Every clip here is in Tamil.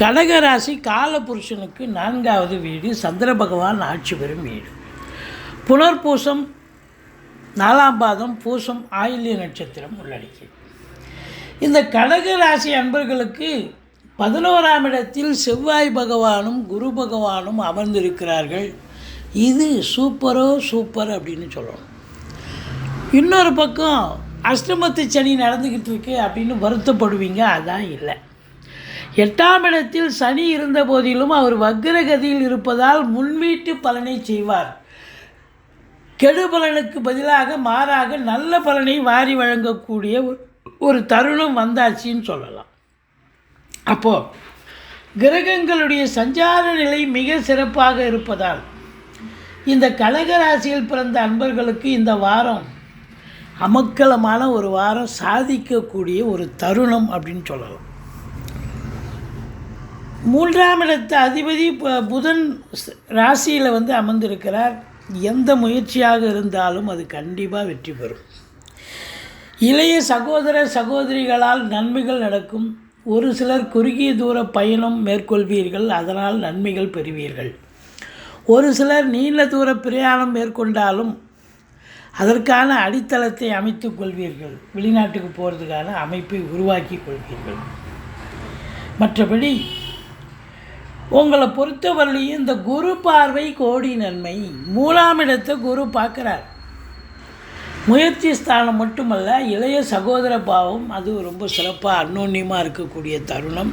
கடகராசி காலபுருஷனுக்கு நான்காவது வீடு சந்திர பகவான் ஆட்சி பெறும் வீடு. புனர்பூசம் நாலாம் பாதம் பூசம் ஆயில்ய நட்சத்திரம் உள்ளடக்கி இந்த கடக ராசி அன்பர்களுக்கு பதினோராம் இடத்தில் செவ்வாய் பகவானும் குரு பகவானும் அமர்ந்திருக்கிறார்கள். இது சூப்பரோ சூப்பர் அப்படின்னு சொல்லணும். இன்னொரு பக்கம் அஷ்டமத்து சனி நடந்துக்கிட்டு இருக்கு அப்படின்னு வருத்தப்படுவீங்க அதான் இல்லை. எட்டாம் இடத்தில் சனி இருந்த போதிலும் அவர் வக்ரகதியில் இருப்பதால் முன்வீட்டு பலனை செய்வார். கெடு பலனுக்கு பதிலாக மாறாக நல்ல பலனை வாரி வழங்கக்கூடிய ஒரு- ஒரு தருணம் வந்தாச்சுன்னு சொல்லலாம். அப்போது கிரகங்களுடைய சஞ்சார நிலை மிக சிறப்பாக இருப்பதால் இந்த கடகராசியில் பிறந்த அன்பர்களுக்கு இந்த வாரம் அமக்கலமான ஒரு வாரம் சாதிக்கக்கூடிய ஒரு தருணம் அப்படின்னு சொல்லலாம். மூன்றாம் இடத்து அதிபதி ப- புதன் ராசியில் வந்து அமர்ந்திருக்கிறார். எந்த முயற்சியாக இருந்தாலும் அது கண்டிப்பாக வெற்றி பெறும். இளைய சகோதர சகோதரிகளால் நன்மைகள் நடக்கும். ஒரு சிலர் குறுகிய தூர பயணம் மேற்கொள்வீர்கள் அதனால் நன்மைகள் பெறுவீர்கள். ஒரு சிலர் நீண்ட தூர பிரயாணம் மேற்கொண்டாலும் அதற்கான அடித்தளத்தை அமைத்துக் கொள்வீர்கள். வெளிநாட்டுக்கு போகிறதுக்கான அமைப்பை உருவாக்கி கொள்வீர்கள். மற்றபடி உங்களை பொறுத்தவரையிலையும் இந்த குரு பார்வை கோடி நன்மை. மூணாம் இடத்தை குரு பார்க்குறார். முயற்சி ஸ்தானம் மட்டுமல்ல இளைய சகோதர பாவம் அது ரொம்ப சிறப்பாக அன்னோன்யமாக இருக்கக்கூடிய தருணம்.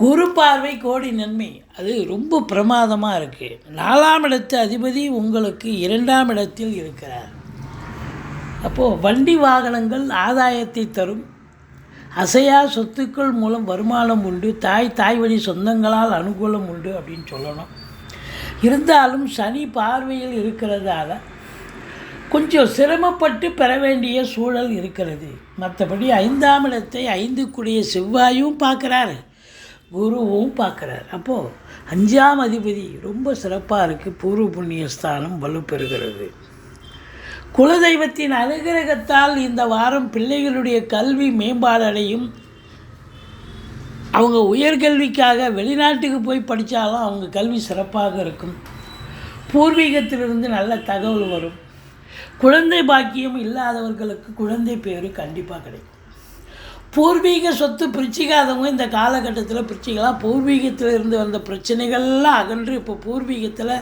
குரு பார்வை கோடி நன்மை. அது ரொம்ப பிரமாதமாக இருக்குது நாலாம் இடத்து அதிபதி உங்களுக்கு இரண்டாம் இடத்தில் இருக்கிறார். அப்போது வண்டி வாகனங்கள் ஆதாயத்தை தரும். அசையா சொத்துக்கள் மூலம் வருமானம் உண்டு. தாய் தாய் வழி சொந்தங்களால் அனுகூலம் உண்டு அப்படின்னு சொல்லணும். இருந்தாலும் சனி பார்வையில் இருக்கிறதால கொஞ்சம் சிரமப்பட்டு பெற வேண்டிய சூழல் இருக்கிறது. மற்றபடி ஐந்தாம் இடத்தை ஐந்துக்குடிய செவ்வாயும் பார்க்குறாரு. குருவும் பார்க்குறார். அப்போது அஞ்சாம் அதிபதி ரொம்ப சிறப்பாக இருக்குது பூர்வ புண்ணிய ஸ்தானம் வலுப்பெறுகிறது. குலதெய்வத்தின் அனுகிரகத்தால் இந்த வாரம் பிள்ளைகளுடைய கல்வி மேம்பாடடையும். அவங்க உயர்கல்விக்காக வெளிநாட்டுக்கு போய் படித்தாலும் அவங்க கல்வி சிறப்பாக இருக்கும். பூர்வீகத்திலிருந்து நல்ல தகவல் வரும். குழந்தை பாக்கியம் இல்லாதவர்களுக்கு குழந்தை பேர் கண்டிப்பாக கிடைக்கும். பூர்வீக சொத்து பிரிச்சிக்காதவங்க இந்த காலகட்டத்தில் பிரிச்சிக்கலாம். பூர்வீகத்தில் இருந்து வந்த பிரச்சனைகள்லாம் அகன்று இப்போ பூர்வீகத்தில்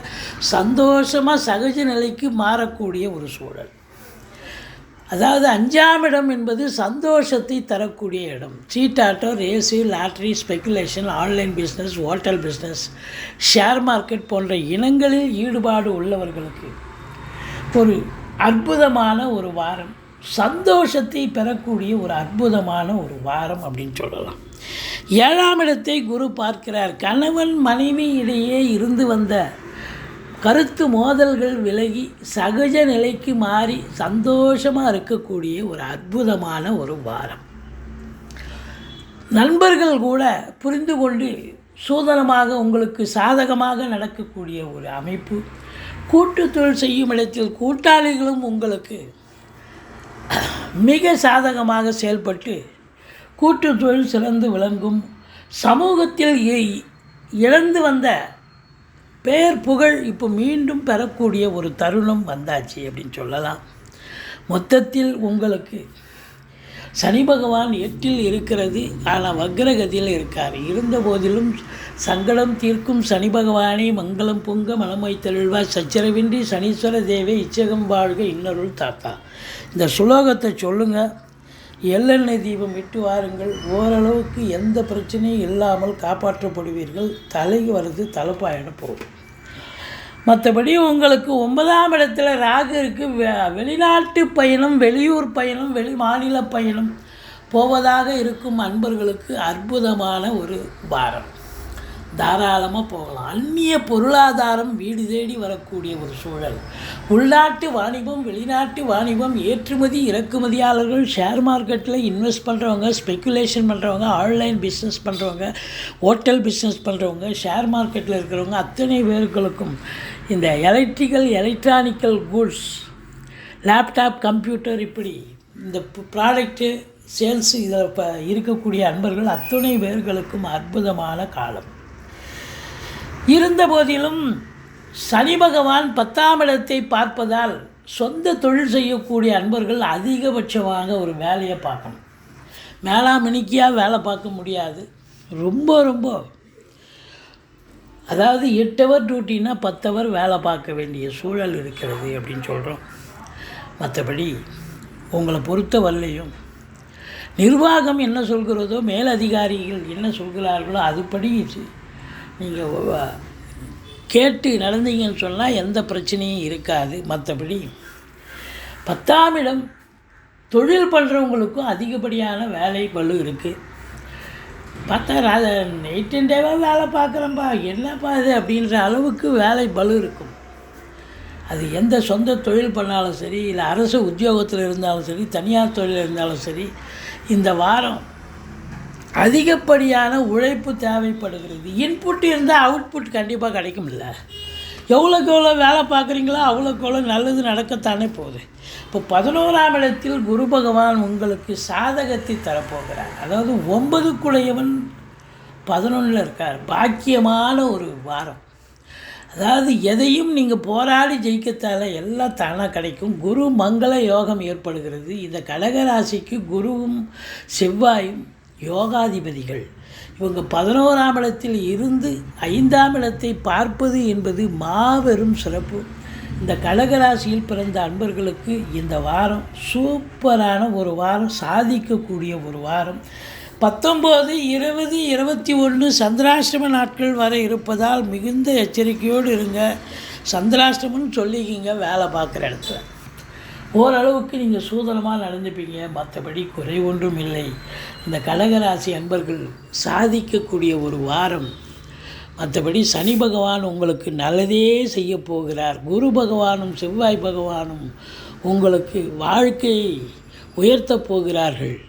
சந்தோஷமாக சகஜ நிலைக்கு மாறக்கூடிய ஒரு சூழல். அதாவது அஞ்சாம் இடம் என்பது சந்தோஷத்தை தரக்கூடிய இடம். சீட்டாட்டோ race lottery speculation online business hotel business share market போன்ற இனங்களில் ஈடுபாடு உள்ளவர்களுக்கு ஒரு அற்புதமான ஒரு வாரம். சந்தோஷத்தை பெறக்கூடிய ஒரு அற்புதமான ஒரு வாரம் அப்படின்னு சொல்லலாம். ஏழாம் இடத்தை குரு பார்க்கிறார். கணவன் மனைவி இடையே இருந்து வந்த கருத்து மோதல்கள் விலகி சகஜ நிலைக்கு மாறி சந்தோஷமாக இருக்கக்கூடிய ஒரு அற்புதமான ஒரு வாரம். நண்பர்கள் கூட புரிந்து கொண்டு சூதனமாக உங்களுக்கு சாதகமாக நடக்கக்கூடிய ஒரு அமைப்பு. கூட்டுத்தொழில் செய்யும் இடத்தில் கூட்டாளிகளும் உங்களுக்கு மிக சாதகமாக செயல்பட்டு கூட்டு தொழில் சிறந்து விளங்கும் சமூகத்தில் இழந்து வந்த பெயர் புகழ் இப்போ மீண்டும் பெறக்கூடிய ஒரு தருணம் வந்தாச்சு அப்படின்னு சொல்லலாம். மொத்தத்தில் உங்களுக்கு சனி பகவான் எட்டில் இருக்கிறது. ஆனால் வக்ரகதியில் இருக்கார். இருந்த போதிலும் சங்கடம் தீர்க்கும் சனி பகவானே மங்களம் பொங்க மனமை தெளிவா சச்சரவின்றி சனீஸ்வர தேவை இச்சகம் வாழ்க இன்னருள் தாத்தா. இந்த சுலோகத்தை சொல்லுங்கள் எள்ளெண்ணெய் தீபம் விட்டு வாருங்கள். ஓரளவுக்கு எந்த பிரச்சனையும் இல்லாமல் காப்பாற்றப்படுவீர்கள். தலைக்கு வர்றது தலைப்பாயிட போகும். மற்றபடி உங்களுக்கு ஒன்பதாம் இடத்துல ராகு இருக்குது வெ- வெளிநாட்டு பயணம் வெளியூர் பயணம் வெளி மாநில பயணம் போவதாக இருக்கும் அன்பர்களுக்கு அற்புதமான ஒரு வாரம். தாராளமாக போகலாம். அந்நிய பொருளாதாரம் வீடு தேடி வரக்கூடிய ஒரு சூழல். உள்நாட்டு வாணிபம் வெளிநாட்டு வாணிபம் ஏற்றுமதி இறக்குமதியாளர்கள் ஷேர் மார்க்கெட்டில் இன்வெஸ்ட் பண்ணுறவங்க ஸ்பெக்குலேஷன் பண்ணுறவங்க ஆன்லைன் பிஸ்னஸ் பண்ணுறவங்க ஹோட்டல் பிஸ்னஸ் பண்ணுறவங்க ஷேர் மார்க்கெட்டில் இருக்கிறவங்க அத்தனை பேர்களுக்கும் இந்த electrical electronical goods laptop computer இப்படி இந்த ப்ராடக்ட்டு சேல்ஸ் இதில் இப்போ இருக்கக்கூடிய அன்பர்கள் அத்துணை பேர்களுக்கும் அற்புதமான காலம். இருந்த போதிலும் சனி பகவான் பத்தாம் இடத்தை பார்ப்பதால் சொந்த தொழில் செய்யக்கூடிய அன்பர்கள் அதிகபட்சமாக ஒரு வேலையை பார்க்கணும். மேலாமணிக்கியாக வேலை பார்க்க முடியாது. ரொம்ப ரொம்ப. அதாவது எட்டு ஹவர் டியூட்டின்னா பத்து ஹவர் வேலை பார்க்க வேண்டிய சூழல் இருக்கிறது அப்படின்னு சொல்கிறோம் மற்றபடி உங்களை பொறுத்த வரலையும் நிர்வாகம் என்ன சொல்கிறதோ மேலதிகாரிகள் என்ன சொல்கிறார்களோ அதுபடி நீங்கள் கேட்டு நடந்தீங்கன்னு சொன்னால் எந்த பிரச்சனையும் இருக்காது. மற்றபடி பத்தாம் இடம் தொழில் பண்ணுறவங்களுக்கும் அதிகப்படியான வேலை பளு இருக்குது பார்த்தா ராத நைட் அண்ட் டேவாக வேலை பார்க்குறேன்ப்பா என்னப்பா இது அப்படின்ற அளவுக்கு வேலை பளு இருக்கும். அது எந்த சொந்த தொழில் பண்ணாலும் சரி இல்லை அரசு உத்தியோகத்தில் இருந்தாலும் சரி தனியார் தொழில் இருந்தாலும் சரி இந்த வாரம் அதிகப்படியான உழைப்பு தேவைப்படுகிறது. இன்புட் இருந்தால் அவுட்புட் கண்டிப்பாக கிடைக்கும்ல. எவ்வளோக்கு எவ்வளோ வேலை பார்க்குறீங்களோ அவ்வளோக்கு எவ்வளோ நல்லது நடக்கத்தானே போகுது. இப்போ பதினோராம் இடத்தில் குரு பகவான் உங்களுக்கு சாதகத்தை தரப்போகிறார். அதாவது ஒன்பதுக்குடையவன் பதினொன்றில் இருக்கார். பாக்கியமான ஒரு வாரம். அதாவது எதையும் நீங்கள் போராடி ஜெயிக்கத்தால எல்லாம் தானாக கிடைக்கும். குரு மங்கள யோகம் ஏற்படுகிறது. இந்த கடகராசிக்கு குருவும் செவ்வாயும் யோகாதிபதிகள். இவங்க பதினோராம் இடத்தில் இருந்து ஐந்தாம் இடத்தை பார்ப்பது என்பது மாபெரும் சிறப்பு. இந்த கடகராசியில் பிறந்த அன்பர்களுக்கு இந்த வாரம் சூப்பரான ஒரு வாரம் சாதிக்கக்கூடிய ஒரு வாரம். பத்தொம்போது இருபது இருபத்தி ஒன்று சந்திராஷ்டம நாட்கள் வர இருப்பதால் மிகுந்த எச்சரிக்கையோடு இருங்க. சந்திராஷ்டமம்னு சொல்லிக்கிங்க வேலை பார்க்குற இடத்துல. ஓரளவுக்கு நீங்கள் சூதனமாக நடந்துப்பீங்க. மற்றபடி குறை ஒன்றும் இல்லை. இந்த கடகராசி அன்பர்கள் சாதிக்கக்கூடிய ஒரு வாரம். மற்றபடி சனி பகவான் உங்களுக்கு நல்லதே செய்ய போகிறார். குரு பகவானும் செவ்வாய் பகவானும் உங்களுக்கு வாழ்க்கையை உயர்த்தப் போகிறார்கள்.